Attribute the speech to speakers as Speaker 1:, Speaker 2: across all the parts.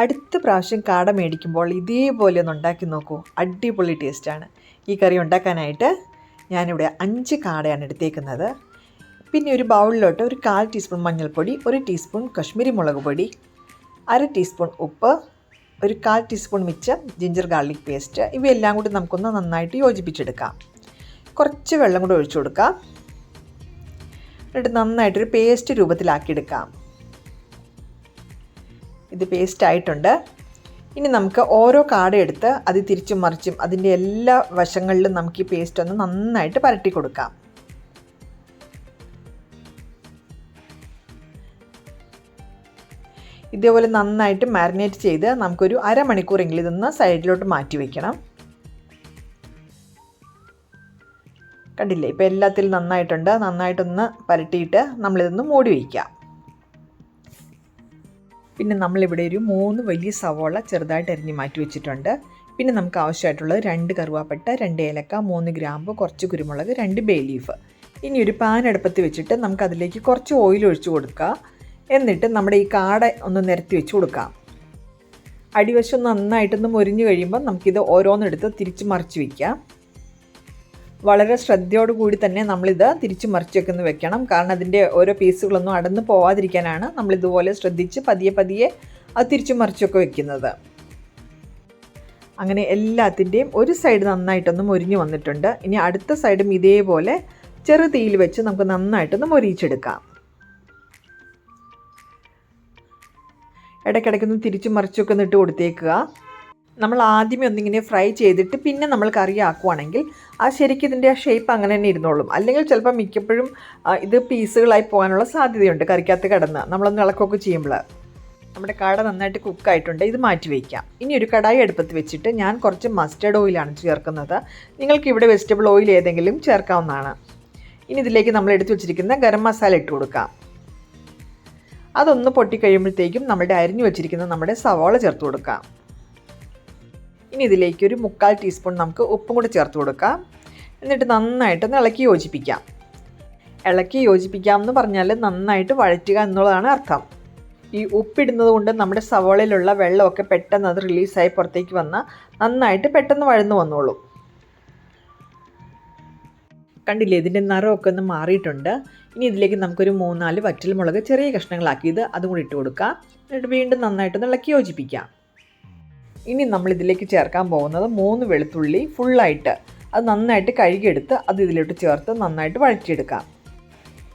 Speaker 1: അടുത്ത പ്രാവശ്യം കാട മേടിക്കുമ്പോൾ ഇതേപോലെ ഒന്ന് ഉണ്ടാക്കി നോക്കൂ. അടിപൊളി ടേസ്റ്റാണ് ഈ കറി ഉണ്ടാക്കാനായിട്ട് ഞാനിവിടെ അഞ്ച് കാടയാണ് എടുത്തേക്കുന്നത്. പിന്നെ ഒരു ബൗളിലോട്ട് ഒരു കാൽ ടീസ്പൂൺ മഞ്ഞൾപ്പൊടി ഒരു ടീസ്പൂൺ കശ്മീരി മുളക് പൊടി അര ടീസ്പൂൺ ഉപ്പ് ഒരു കാൽ ടീസ്പൂൺ മിച്ചം ജിഞ്ചർ ഗാർലിക് പേസ്റ്റ് ഇവയെല്ലാം കൂടി നമുക്കൊന്ന് നന്നായിട്ട് യോജിപ്പിച്ചെടുക്കാം. കുറച്ച് വെള്ളം കൂടി ഒഴിച്ചു കൊടുക്കാം. എന്നിട്ട് നന്നായിട്ടൊരു പേസ്റ്റ് രൂപത്തിലാക്കിയെടുക്കാം. ഇത് പേസ്റ്റ് ആയിട്ടുണ്ട്. ഇനി നമുക്ക് ഓരോ കാട എടുത്ത് അത് തിരിച്ചും മറിച്ചും അതിന്റെ എല്ലാ വശങ്ങളിലും നമുക്ക് ഈ പേസ്റ്റ് ഒന്ന് നന്നായിട്ട് പരട്ടി കൊടുക്കാം. ഇതേപോലെ നന്നായിട്ട് മാരിനേറ്റ് ചെയ്ത് നമുക്കൊരു അരമണിക്കൂറെങ്കിലും ഇതൊന്ന് സൈഡിലോട്ട് മാറ്റി വയ്ക്കണം കണ്ടില്ലേ? ഇപ്പോൾ എല്ലാത്തിലും നന്നായിട്ടുണ്ട്. നന്നായിട്ടൊന്ന് പരട്ടിയിട്ട് നമ്മളിതൊന്ന് മൂടി വയ്ക്കാം പിന്നെ നമ്മളിവിടെ ഒരു മൂന്ന് വലിയ സവോള ചെറുതായിട്ട് അരിഞ്ഞ് മാറ്റി വെച്ചിട്ടുണ്ട്. പിന്നെ നമുക്ക് ആവശ്യമായിട്ടുള്ളത് രണ്ട് കറുവാപ്പട്ട രണ്ട് ഏലക്ക മൂന്ന് ഗ്രാമ്പ് കുറച്ച് കുരുമുളക് രണ്ട് ബേ ലീഫ് ഇനി ഒരു പാൻ അടുപ്പത്ത് വെച്ചിട്ട് നമുക്ക് അതിലേക്ക് കുറച്ച് ഓയിൽ ഒഴിച്ച് കൊടുക്കുക എന്നിട്ട് നമ്മുടെ ഈ കാട ഒന്ന് നിരത്തി വെച്ച് കൊടുക്കാം. അടിവശം നന്നായിട്ടൊന്ന് മൊരിഞ്ഞ് കഴിയുമ്പോൾ നമുക്കിത് ഓരോന്നെടുത്ത് തിരിച്ച് മറിച്ച് വയ്ക്കാം വളരെ ശ്രദ്ധയോടു കൂടി തന്നെ നമ്മളിത് തിരിച്ചു മറിച്ച് വെക്കുന്നു വെക്കണം. കാരണം അതിന്റെ ഓരോ പീസുകളൊന്നും അടന്നു പോവാതിരിക്കാനാണ് നമ്മൾ ഇതുപോലെ ശ്രദ്ധിച്ച് പതിയെ പതിയെ അത് തിരിച്ചു മറിച്ചൊക്കെ വെക്കുന്നത്. അങ്ങനെ എല്ലാത്തിന്റെയും ഒരു സൈഡ് നന്നായിട്ടൊന്ന് മുരിഞ്ഞു വന്നിട്ടുണ്ട്. ഇനി അടുത്ത സൈഡും ഇതേപോലെ ചെറു തീയിൽ വെച്ച് നമുക്ക് നന്നായിട്ടൊന്ന് മൊരിയിച്ചെടുക്കാം. ഇടയ്ക്കിടയ്ക്കൊന്ന് തിരിച്ചു മറിച്ചൊക്കെ ഒന്ന് ഇട്ട് കൊടുത്തേക്കുക. നമ്മൾ ആദ്യമേ ഒന്നിങ്ങനെ ഫ്രൈ ചെയ്തിട്ട് പിന്നെ നമ്മൾ കറി ആക്കുവാണെങ്കിൽ ആ ശരിക്കും ഇതിന്റെ ആ ഷേപ്പ് അങ്ങനെ തന്നെ ഇരുന്നോളും. അല്ലെങ്കിൽ ചിലപ്പോൾ മിക്കപ്പോഴും ഇത് പീസുകളായി പോകാനുള്ള സാധ്യതയുണ്ട് കറിക്കകത്ത് കിടന്ന്. നമ്മളൊന്ന് ഇളക്കൊക്കെ ചെയ്യുമ്പോൾ. നമ്മുടെ കട നന്നായിട്ട് കുക്കായിട്ടുണ്ട് ഇത് മാറ്റി വയ്ക്കാം ഇനി ഒരു കടായി അടുപ്പത്ത് വെച്ചിട്ട് ഞാൻ കുറച്ച് മസ്റ്റർഡ് ഓയിലാണ് ചേർക്കുന്നത്. നിങ്ങൾക്ക് ഇവിടെ വെജിറ്റബിൾ ഓയിൽ ഏതെങ്കിലും ചേർക്കാവുന്നതാണ്. ഇനി ഇതിലേക്ക് നമ്മൾ എടുത്തു വെച്ചിരിക്കുന്ന ഗരം മസാല ഇട്ട് കൊടുക്കാം. അതൊന്ന് പൊട്ടിക്കഴിയുമ്പോഴത്തേക്കും നമ്മുടെ അരിഞ്ഞു വെച്ചിരിക്കുന്ന നമ്മുടെ സവാള ചേർത്ത് കൊടുക്കാം. ഇനി ഇതിലേക്ക് ഒരു മുക്കാൽ ടീസ്പൂൺ നമുക്ക് ഉപ്പും കൂടി ചേർത്ത് കൊടുക്കാം. എന്നിട്ട് നന്നായിട്ടൊന്ന് ഇളക്കി യോജിപ്പിക്കാം. ഇളക്കി യോജിപ്പിക്കാം എന്ന് പറഞ്ഞാൽ നന്നായിട്ട് വഴറ്റുക എന്നുള്ളതാണ് അർത്ഥം. ഈ ഉപ്പിടുന്നത് കൊണ്ട് നമ്മുടെ സവോളയിലുള്ള വെള്ളമൊക്കെ പെട്ടെന്ന് അത് റിലീസായി പുറത്തേക്ക് വന്നാൽ നന്നായിട്ട് പെട്ടെന്ന് വഴന്നു വന്നോളൂ. കണ്ടില്ലേ ഇതിന്റെ നിറമൊക്കെ ഒന്ന് മാറിയിട്ടുണ്ട്. ഇനി ഇതിലേക്ക് നമുക്കൊരു മൂന്നാൽ വറ്റൽമുളക് ചെറിയ കഷ്ണങ്ങളാക്കിയത് അതും കൂടി ഇട്ട് കൊടുക്കാം. എന്നിട്ട് വീണ്ടും നന്നായിട്ടൊന്ന് ഇളക്കി യോജിപ്പിക്കാം. ഇനി നമ്മൾ ഇതിലേക്ക് ചേർക്കാൻ പോകുന്നത് മൂന്ന് വെളുത്തുള്ളി ഫുള്ളായിട്ട് അത് നന്നായിട്ട് കഴുകിയെടുത്ത് അത് ഇതിലോട്ട് ചേർത്ത് നന്നായിട്ട് വഴറ്റിയെടുക്കാം.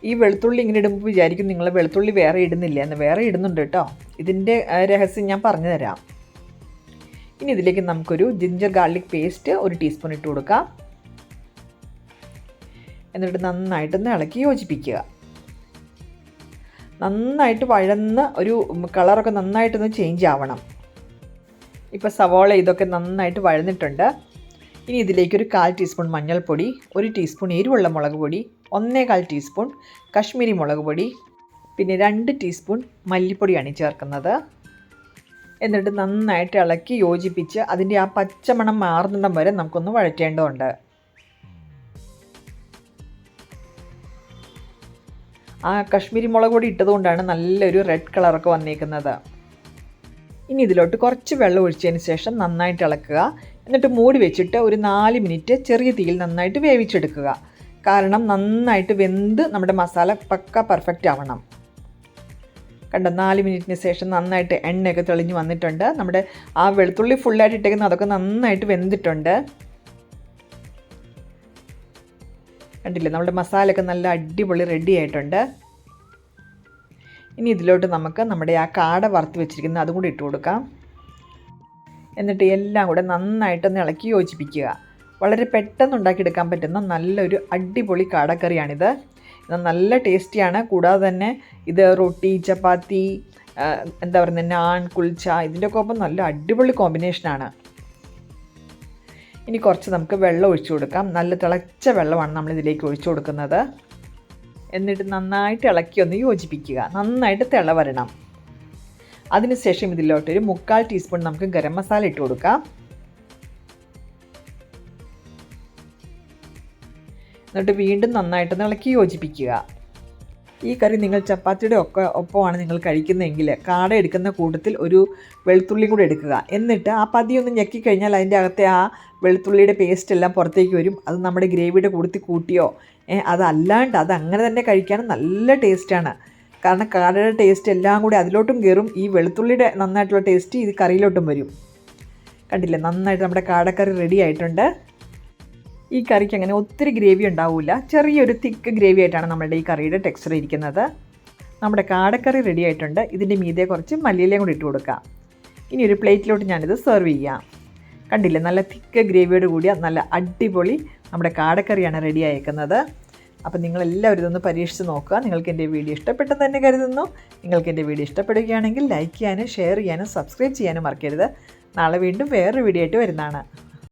Speaker 1: ഈ വെളുത്തുള്ളി ഇങ്ങനെ ഇടുമ്പോൾ വിചാരിക്കും നിങ്ങൾ വെളുത്തുള്ളി വേറെ ഇടുന്നില്ല എന്ന്. വേറെ ഇടുന്നുണ്ട് കേട്ടോ. ഇതിന്റെ രഹസ്യം ഞാൻ പറഞ്ഞു തരാം. ഇനി ഇതിലേക്ക് നമുക്കൊരു ജിഞ്ചർ ഗാർലിക് പേസ്റ്റ് ഒരു ടീസ്പൂൺ ഇട്ട് കൊടുക്കാം. എന്നിട്ട് നന്നായിട്ടൊന്ന് ഇളക്കി യോജിപ്പിക്കുക. നന്നായിട്ട് വഴന്ന് ഒരു കളറൊക്കെ നന്നായിട്ടൊന്ന് ചേഞ്ച് ആവണം. ഇപ്പോൾ സവോള ഇതൊക്കെ നന്നായിട്ട് വഴന്നിട്ടുണ്ട്. ഇനി ഇതിലേക്ക് ഒരു കാൽ ടീസ്പൂൺ മഞ്ഞൾപ്പൊടി ഒരു ടീസ്പൂൺ എരിവുള്ള മുളക് പൊടി ഒന്നേകാൽ ടീസ്പൂൺ കശ്മീരി മുളക് പൊടി പിന്നെ രണ്ട് ടീസ്പൂൺ മല്ലിപ്പൊടിയാണ് ചേർക്കുന്നത്. എന്നിട്ട് നന്നായിട്ട് ഇളക്കി യോജിപ്പിച്ച് അതിന്റെ ആ പച്ചമണം മാറുന്നിടം വരെ നമുക്കൊന്ന് വഴറ്റേണ്ടതുണ്ട്. ആ കശ്മീരി മുളക് പൊടി ഇട്ടതുകൊണ്ടാണ് നല്ലൊരു റെഡ് കളറൊക്കെ വന്നേക്കുന്നത്. ഇനി ഇതിലോട്ട് കുറച്ച് വെള്ളം ഒഴിച്ചതിന് ശേഷം നന്നായിട്ട് ഇളക്കുക. എന്നിട്ട് മൂടി വെച്ചിട്ട് ഒരു നാല് മിനിറ്റ് ചെറിയ തീയിൽ നന്നായിട്ട് വേവിച്ചെടുക്കുക. കാരണം നന്നായിട്ട് വെന്ത് നമ്മുടെ മസാല പക്ക പെർഫെക്റ്റ് ആവണം. കണ്ടോ നാല് മിനിറ്റിന് ശേഷം നന്നായിട്ട് എണ്ണയൊക്കെ തെളിഞ്ഞ് വന്നിട്ടുണ്ട്. നമ്മുടെ ആ വെളുത്തുള്ളി ഫുള്ളായിട്ട് ഇട്ടേക്കുന്ന അതൊക്കെ നന്നായിട്ട് വെന്തിട്ടുണ്ട്. കണ്ടില്ലേ നമ്മുടെ മസാലയൊക്കെ നല്ല അടിപൊളി റെഡി ആയിട്ടുണ്ട്. ഇനി ഇതിലോട്ട് നമുക്ക് നമ്മുടെ ആ കാട വറുത്ത് വെച്ചിരിക്കുന്ന അതും കൂടി ഇട്ട് കൊടുക്കാം. എന്നിട്ട് എല്ലാം കൂടെ നന്നായിട്ടൊന്ന് ഇളക്കി യോജിപ്പിക്കുക. വളരെ പെട്ടെന്ന് ഉണ്ടാക്കിയെടുക്കാൻ പറ്റുന്ന നല്ലൊരു അടിപൊളി കാടക്കറിയാണിത്. ഇത് നല്ല ടേസ്റ്റിയാണ്. കൂടാതെ തന്നെ ഇത് റൊട്ടി ചപ്പാത്തി എന്താ പറയുന്നത് നാൻ കുൽച്ച ഇതിന്റെയൊക്കെ ഒപ്പം നല്ല അടിപൊളി കോമ്പിനേഷനാണ് ഇനി കുറച്ച് നമുക്ക് വെള്ളം ഒഴിച്ചു കൊടുക്കാം. നല്ല തിളച്ച വെള്ളമാണ് നമ്മളിതിലേക്ക് ഒഴിച്ചു കൊടുക്കുന്നത്. എന്നിട്ട് നന്നായിട്ട് ഇളക്കി ഒന്ന് യോജിപ്പിക്കുക. നന്നായിട്ട് തിള വരണം. അതിനുശേഷം ഇതിലോട്ടൊരു മുക്കാൽ ടീസ്പൂൺ നമുക്ക് ഗരം മസാല ഇട്ട് കൊടുക്കാം. എന്നിട്ട് വീണ്ടും നന്നായിട്ട് ഇളക്കി യോജിപ്പിക്കുക. ഈ കറി നിങ്ങൾ ചപ്പാത്തിയുടെ ഒക്കെ ഒപ്പമാണ് നിങ്ങൾ കഴിക്കുന്നതെങ്കിൽ കാട എടുക്കുന്ന കൂട്ടത്തിൽ ഒരു വെളുത്തുള്ളിയും കൂടെ എടുക്കുക. എന്നിട്ട് ആ പതി ഒന്ന് ഞെക്കിക്കഴിഞ്ഞാൽ അതിന്റെ അകത്തെ ആ വെളുത്തുള്ളിയുടെ പേസ്റ്റ് എല്ലാം പുറത്തേക്ക് വരും. അത് നമ്മുടെ ഗ്രേവിയുടെ കൂട്ടത്തിൽ കൂട്ടിയോ? അതല്ലാണ്ട് അത് അങ്ങനെ തന്നെ കഴിക്കാൻ നല്ല ടേസ്റ്റാണ് കാരണം കാടയുടെ ടേസ്റ്റ് എല്ലാം കൂടി അതിലോട്ടും കയറും. ഈ വെളുത്തുള്ളിയുടെ നന്നായിട്ടുള്ള ടേസ്റ്റ് ഇത് കറിയിലോട്ടും വരും. കണ്ടില്ലേ? നന്നായിട്ട് നമ്മുടെ കാടക്കറി റെഡി ആയിട്ടുണ്ട്. ഈ കറിക്ക് അങ്ങനെ ഒത്തിരി ഗ്രേവി ഉണ്ടാവില്ല ചെറിയൊരു തിക്ക് ഗ്രേവി ആയിട്ടാണ് നമ്മളുടെ ഈ കറിയുടെ ടെക്സ്ചർ ഇരിക്കുന്നത്. നമ്മുടെ കാടക്കറി റെഡി ആയിട്ടുണ്ട്. ഇതിന്റെ മീതെ കുറച്ച് മല്ലിയിലയും കൂടി ഇട്ട് കൊടുക്കാം. ഇനി ഒരു പ്ലേറ്റിലോട്ട് ഞാനിത് സെർവ് ചെയ്യാം. കണ്ടില്ലേ? നല്ല തിക്ക് ഗ്രേവിയോട് കൂടിയ നല്ല അടിപൊളി നമ്മുടെ കാടക്കറിയാണ് റെഡി ആയേക്കുന്നത്. അപ്പോൾ നിങ്ങളെല്ലാവരും ഇതൊന്ന് പരീക്ഷിച്ച് നോക്കുക. നിങ്ങൾക്ക് എന്റെ വീഡിയോ ഇഷ്ടപ്പെട്ടെന്ന് തന്നെ കരുതുന്നു. നിങ്ങൾക്ക് എന്റെ വീഡിയോ ഇഷ്ടപ്പെടുകയാണെങ്കിൽ ലൈക്ക് ചെയ്യാനും ഷെയർ ചെയ്യാനും സബ്സ്ക്രൈബ് ചെയ്യാനും മറക്കരുത്. നാളെ വീണ്ടും വേറൊരു വീഡിയോ ആയിട്ട് വരുന്നതാണ്.